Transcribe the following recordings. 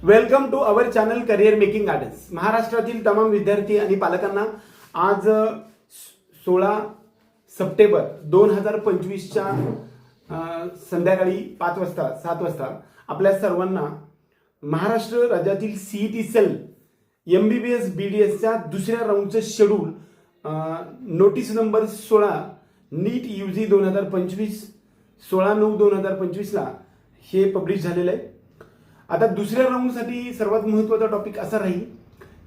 Welcome to our channel career making gardens महाराष्ट्रातील तमाम विद्यार्थी आणि पालकांना आज सोळा सप्टेंबर दोन हजार पंचवीसच्या संध्याकाळी पाच वाजता सात वाजता आपल्या सर्वांना महाराष्ट्र राज्यातील CET cell M B B S B D एसच्या दुसऱ्या राऊंडचं शेड्यूल नोटीस नंबर सोळा नीट यू जी दोन हजार पंचवीस सोळा नऊ दोन हजार पंचवीसला हे पब्लिश झालेलं आहे. आता दुसऱ्या राऊंडसाठी सर्वात महत्त्वाचा टॉपिक असा राहील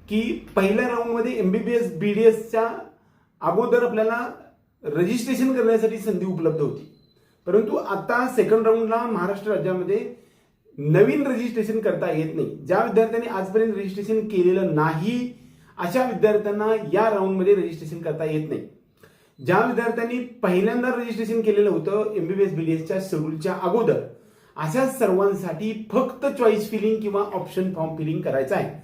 की पहिल्या राऊंडमध्ये M B B S B D एसच्या अगोदर आपल्याला रजिस्ट्रेशन करण्यासाठी संधी उपलब्ध होती. परंतु आता सेकंड राऊंडला महाराष्ट्र राज्यामध्ये नवीन रजिस्ट्रेशन करता येत नाही. ज्या विद्यार्थ्यांनी आजपर्यंत रजिस्ट्रेशन केलेलं नाही अशा विद्यार्थ्यांना या राऊंडमध्ये रजिस्ट्रेशन करता येत नाही. ज्या विद्यार्थ्यांनी पहिल्यांदा रजिस्ट्रेशन केलेलं होतं एमबीबीएस बीडीएसच्या शेड्यूलच्या अगोदर अशा सर्वांसाठी फक्त चॉईस फिलिंग किंवा ऑप्शन फॉर्म फिलिंग करायचं आहे.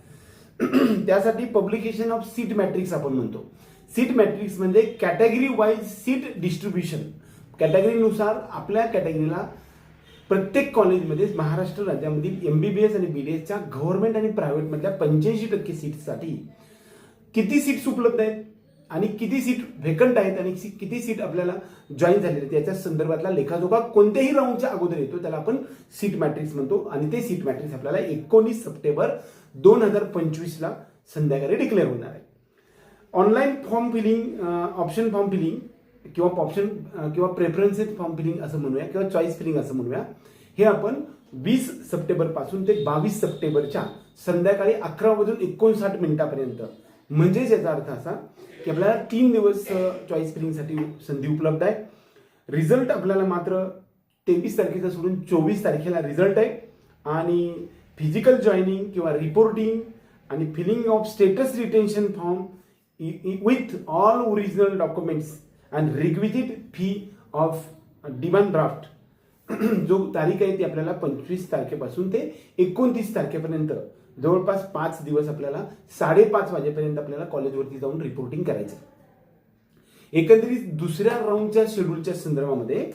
त्यासाठी पब्लिकेशन ऑफ सीट मॅट्रिक्स आपण म्हणतो. सीट मॅट्रिक्स म्हणजे कॅटेगरी वाईज सीट डिस्ट्रीब्युशन कॅटेगरीनुसार आपल्या कॅटेगरीला प्रत्येक कॉलेजमध्ये महाराष्ट्र राज्यामधील एमबीबीएस आणि बीडीएसच्या गव्हर्नमेंट आणि प्रायव्हेटमधल्या पंच्याऐंशी टक्के सीटसाठी किती सीट्स उपलब्ध आहेत? आणि किती सीट व्हेकंट आहेत आणि सी- किती सीट आपल्याला जॉईन झालेले आहेत याच्या संदर्भातला लेखाजोखा कोणत्याही राऊंडच्या अगोदर येतो त्याला आपण सीट मॅट्रिक्स म्हणतो. आणि ते सीट मॅट्रिक्स आपल्याला एकोणीस सप्टेंबर दोन हजार पंचवीसला संध्याकाळी डिक्लेअर होणार आहे. Online form filling option form filling किंवा ऑप्शन किंवा प्रेफरन्सेस फॉर्म फिलिंग असं म्हणूया किंवा चॉईस फिलिंग असं म्हणूया हे आपण वीस सप्टेंबरपासून ते बावीस सप्टेंबरच्या संध्याकाळी अकरा वाजून एकोणसाठ मिनिटापर्यंत. म्हणजेच याचा अर्थ असा की आपल्याला तीन दिवस चॉईस फिलिंगसाठी संधी उपलब्ध आहे. रिझल्ट आपल्याला मात्र तेवीस तारखेचा सोडून चोवीस तारखेला रिझल्ट आहे. आणि फिजिकल जॉईनिंग किंवा रिपोर्टिंग आणि filling of status retention form with all original documents and requisite fee of demand draft जो तारीख आहे ती आपल्याला पंचवीस तारखेपासून ते एकोणतीस तारखेपर्यंत जवळपास पाच दिवस आपल्याला साडेपाच वाजेपर्यंत आपल्याला कॉलेजवरती जाऊन रिपोर्टिंग करायचं एकंदरीत दुसऱ्या राऊंडच्या शेड्यूलच्या संदर्भामध्ये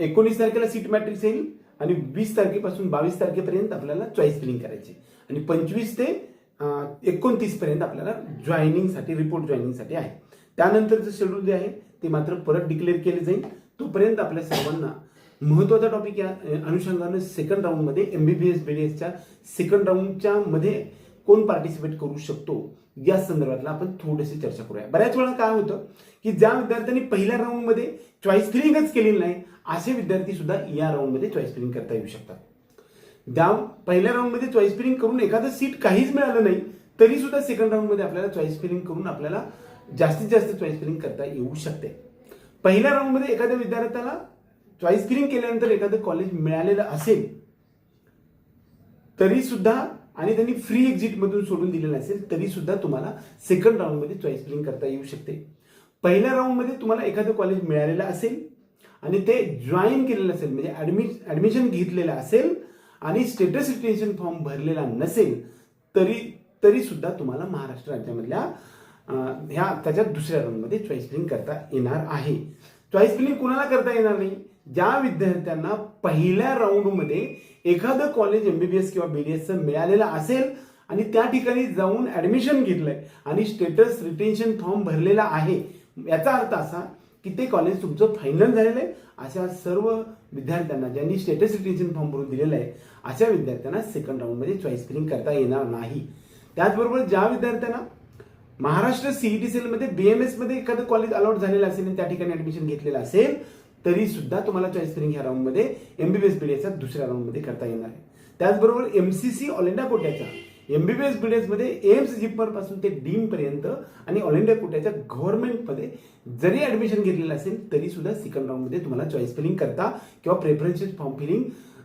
एकोणीस तारखेला सीट मॅट्रिक्स येईल आणि वीस तारखेपासून बावीस तारखेपर्यंत आपल्याला चॉईस फिलिंग करायची आणि पंचवीस ते एकोणतीस पर्यंत आपल्याला जॉईनिंगसाठी रिपोर्ट जॉईनिंगसाठी आहे. त्यानंतरचं शेड्यूल जे आहे ते मात्र परत डिक्लेअर केले जाईल. तोपर्यंत आपल्या सर्वांना महत्त्वाचा टॉपिक या अनुषंगानं सेकंड राऊंडमध्ये बी एसच्या सेकंड राऊंडच्या मध्ये कोण पार्टिसिपेट करू शकतो? या संदर्भातला आपण थोडीशी चर्चा करूया. बऱ्याच वेळा काय होतं की ज्या विद्यार्थ्यांनी पहिल्या राऊंडमध्ये चॉईस फिलिंगच केलेली नाही असे विद्यार्थी सुद्धा या राऊंडमध्ये चॉईस फिलिंग करता येऊ शकतात. ज्या पहिल्या राऊंडमध्ये चॉईस फिलिंग करून एखादं सीट काहीच मिळालं नाही तरी सुद्धा सेकंड राऊंडमध्ये आपल्याला चॉईस फिलिंग करून आपल्याला जास्तीत जास्त चॉईस फिलिंग करता येऊ शकते. पहिल्या राऊंडमध्ये एखाद्या विद्यार्थ्याला चॉईस फिलिंग केल्यानंतर एखादं कॉलेज मिळालेलं असेल तरी सुद्धा आणि त्यांनी फ्री एक्झिट मधून सोडून दिलेलं असेल तरी सुद्धा तुम्हाला सेकंड राऊंडमध्ये चॉईस फिलिंग करता येऊ शकते. पहिल्या राऊंडमध्ये तुम्हाला एखादं कॉलेज मिळालेलं असेल आणि ते जॉईन केलेलं असेल म्हणजे ऍडमि ऍडमिशन घेतलेलं असेल आणि स्टेटस रिटेन्शन फॉर्म भरलेला नसेल तरी तरी सुद्धा तुम्हाला महाराष्ट्र राज्यामधल्या ह्या त्याच्या दुसऱ्या राऊंडमध्ये चॉईस फिलिंग करता येणार आहे. चॉईस फिलिंग कुणाला करता येणार नाही? ज्या विद्यार्थ्यांना पहिल्या राऊंडमध्ये एखादं कॉलेज एमबीबीएस किंवा बीडीएसचं मिळालेलं असेल आणि त्या ठिकाणी जाऊन ऍडमिशन घेतलंय आणि स्टेटस रिटेन्शन फॉर्म भरलेला आहे याचा अर्थ असा की ते कॉलेज तुमचं फायनल झालेलं आहे. अशा सर्व विद्यार्थ्यांना ज्यांनी स्टेटस रिटेन्शन फॉर्म भरून दिलेलं आहे अशा विद्यार्थ्यांना सेकंड राऊंडमध्ये चॉईस फिलिंग करता येणार नाही. त्याचबरोबर ज्या विद्यार्थ्यांना महाराष्ट्र सीईटी सेलमध्ये बीएमएसमध्ये एखादं कॉलेज अलॉट झालेलं असेल आणि त्या ठिकाणी ऍडमिशन घेतलेलं असेल तरी सुद्धा तुम्हाला चॉईस फिलिंग ह्या राऊंडमध्ये एमबीबीएस बीडीएसचा दुसऱ्या राऊंडमध्ये करता येणार आहे. त्याचबरोबर एमसीसी ऑल इंडिया कोट्याच्या एमबीबीएस बीडीएसमध्ये एम्स जिप्मरपासून ते डीम पर्यंत आणि ऑल इंडिया कोट्याच्या गव्हर्नमेंटमध्ये जरी ऍडमिशन घेतलेलं असेल तरी सुद्धा सेकंड राऊंडमध्ये तुम्हाला चॉईस फिलिंग करता किंवा preferences form filling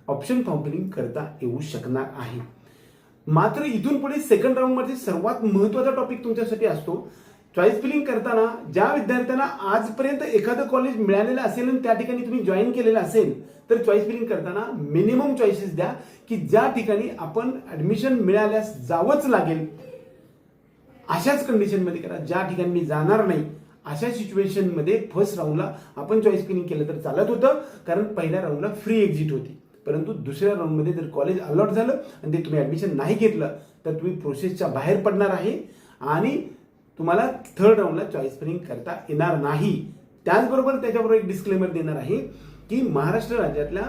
option form filling करता येऊ शकणार आहे. मात्र इथून पुढे सेकंड राऊंडमध्ये सर्वात महत्त्वाचा टॉपिक तुमच्यासाठी असतो चॉईस फिलिंग करताना ज्या विद्यार्थ्यांना आजपर्यंत एखादं कॉलेज मिळालेलं असेल आणि त्या ठिकाणी तुम्ही जॉईन केलेलं असेल तर चॉईस फिलिंग करताना मिनिमम चॉईसेस द्या की ज्या ठिकाणी आपण ऍडमिशन मिळाल्यास जावंच लागेल. अशाच कंडिशनमध्ये करा. ज्या ठिकाणी मी जाणार नाही अशा सिच्युएशनमध्ये फर्स्ट राऊंडला आपण चॉईस फिलिंग केलं तर चालत होतं कारण पहिल्या राऊंडला फ्री एक्झिट होती. परंतु दुसऱ्या राऊंडमध्ये जर कॉलेज अलॉट झालं आणि ते तुम्ही ॲडमिशन नाही घेतलं तर तुम्ही प्रोसेसच्या बाहेर पडणार आहे आणि तुम्हाला थर्ड राऊंडला चॉईस फिलिंग करता येणार नाही. त्याचबरोबर त्याच्याबरोबर एक डिस्क्लेमर देणार आहे की महाराष्ट्र राज्यातल्या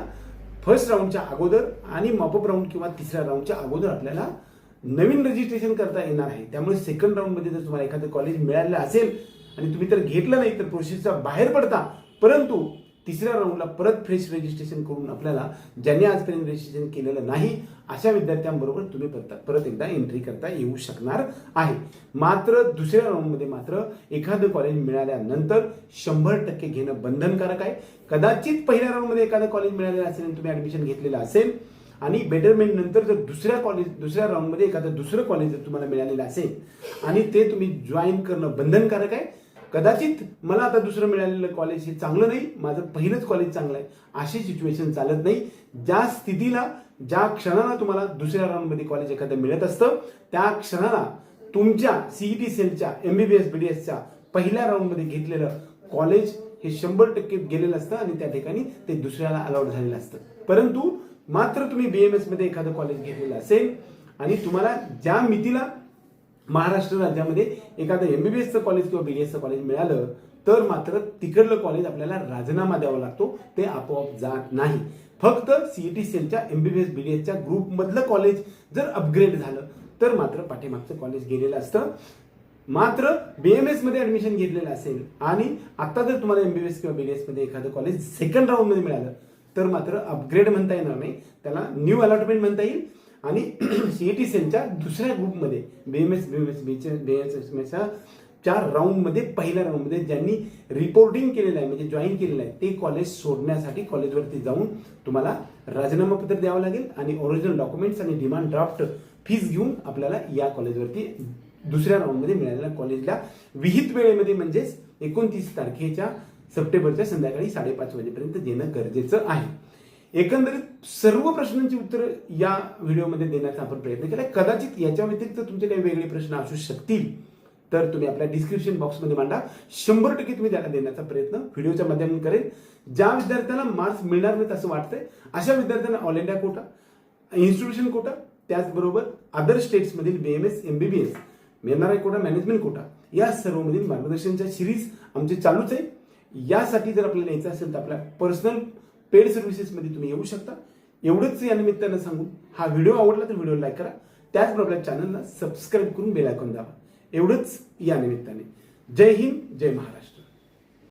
फर्स्ट राऊंडच्या अगोदर आणि मॉपअप राऊंड किंवा तिसऱ्या राऊंडच्या अगोदर आपल्याला नवीन रजिस्ट्रेशन करता येणार आहे. त्यामुळे सेकंड राऊंडमध्ये जर तुम्हाला एखादं कॉलेज मिळालं असेल आणि तुम्ही तर घेतलं नाही तर प्रोसेसचा बाहेर पडता. परंतु तिसऱ्या राऊंडला परत फ्रेश रजिस्ट्रेशन करून आपल्याला ज्यांनी आजपर्यंत रजिस्ट्रेशन केलेलं नाही अशा विद्यार्थ्यांबरोबर तुम्ही परत परत एकदा एंट्री करता येऊ शकणार आहे. मात्र दुसऱ्या राऊंडमध्ये मात्र एखादं कॉलेज मिळाल्यानंतर शंभर टक्के घेणं बंधनकारक आहे. कदाचित पहिल्या राऊंडमध्ये एखादं कॉलेज मिळालेलं असेल आणि तुम्ही ॲडमिशन घेतलेलं असेल आणि बेटरमेंट नंतर जर दुसऱ्या कॉलेज दुसऱ्या राऊंडमध्ये एखादं दुसरं कॉलेज जर तुम्हाला मिळालेलं असेल आणि ते तुम्ही जॉईन करणं बंधनकारक आहे कदाचित मला आता दुसरं मिळालेलं कॉलेज हे चांगलं नाही माझं पहिलंच कॉलेज चांगलं आहे. अशी सिच्युएशन चालत नाही. ज्या स्थितीला ज्या क्षणाला तुम्हाला दुसऱ्या राऊंडमध्ये कॉलेज एखादं मिळत असतं त्या क्षणाला तुमच्या सीईटी सेलच्या एमबीबीएस बीडीएसच्या पहिल्या राऊंडमध्ये घेतलेलं कॉलेज हे शंभर टक्के गेलेलं असतं आणि त्या ठिकाणी ते दुसऱ्याला अलाउड झालेलं असतं. परंतु मात्र तुम्ही बी एम एसमध्ये एखादं कॉलेज घेतलेलं असेल आणि तुम्हाला ज्या मितीला महाराष्ट्र राज्यामध्ये एखादं एमबीबीएसचं कॉलेज किंवा बीडीएसचं कॉलेज मिळालं तर मात्र तिकडलं कॉलेज आपल्याला राजीनामा द्यावा लागतो. ते आपोआप जात नाही. फक्त सीईटी सेलच्या एमबीबीएस बीडीएसच्या ग्रुपमधलं कॉलेज जर अपग्रेड झालं तर मात्र पाठीमागचं कॉलेज गेलेलं असतं. मात्र बीएमएसमध्ये ऍडमिशन घेतलेलं असेल आणि आता जर तुम्हाला एमबीबीएस किंवा बीडीएसमध्ये एखादं कॉलेज सेकंड राऊंडमध्ये मिळालं तर मात्र अपग्रेड म्हणता येणार नाही. त्याला न्यू अलॉटमेंट म्हणता येईल. आणि सीईटी सेलच्या दुसऱ्या ग्रुपमध्ये बीएमएस बीएमएस एसच्या चार राऊंडमध्ये पहिल्या राऊंडमध्ये ज्यांनी रिपोर्टिंग केलेलं आहे म्हणजे जॉईन केलेलं आहे ते कॉलेज सोडण्यासाठी कॉलेजवरती जाऊन तुम्हाला राजीनामा पत्र द्यावं लागेल आणि ओरिजिनल डॉक्युमेंट्स आणि डिमांड ड्राफ्ट फीस घेऊन आपल्याला या कॉलेजवरती दुसऱ्या राऊंडमध्ये मिळालेल्या कॉलेजला विहित वेळेमध्ये म्हणजेच एकोणतीस तारखेच्या सप्टेंबरच्या संध्याकाळी साडेपाच वाजेपर्यंत देणं गरजेचं आहे. एकंदरीत सर्व प्रश्नांची उत्तरं या व्हिडिओमध्ये देण्याचा आपण प्रयत्न केला. कदाचित याच्या व्यतिरिक्त तुमचे काही वेगळे प्रश्न असू शकतील. तर तुम्ही आपल्या डिस्क्रिप्शन बॉक्समध्ये मांडा. शंभर टक्के तुम्ही त्याला देण्याचा प्रयत्न व्हिडिओच्या माध्यमातून करेल ज्या विद्यार्थ्यांना मार्क्स मिळणार नाहीत असं वाटतंय अशा विद्यार्थ्यांना all India quota institution quota त्याचबरोबर अदर स्टेट्समधील B M S M B B S NRI quota management quota या सर्वमधील मार्गदर्शनच्या सिरीज आमचे चालूच आहे. यासाठी जर आपल्याला यायचं असेल तर आपल्या पर्सनल पेड सर्व्हिसेसमध्ये तुम्ही येऊ शकता. एवढंच या निमित्तानं सांगून हा व्हिडिओ आवडला तर व्हिडिओ लाईक करा. त्याचबरोबर चॅनलला सबस्क्राईब करून बेल आयकॉन दाबा. एवढंच या निमित्ताने. जय हिंद जय महाराष्ट्र.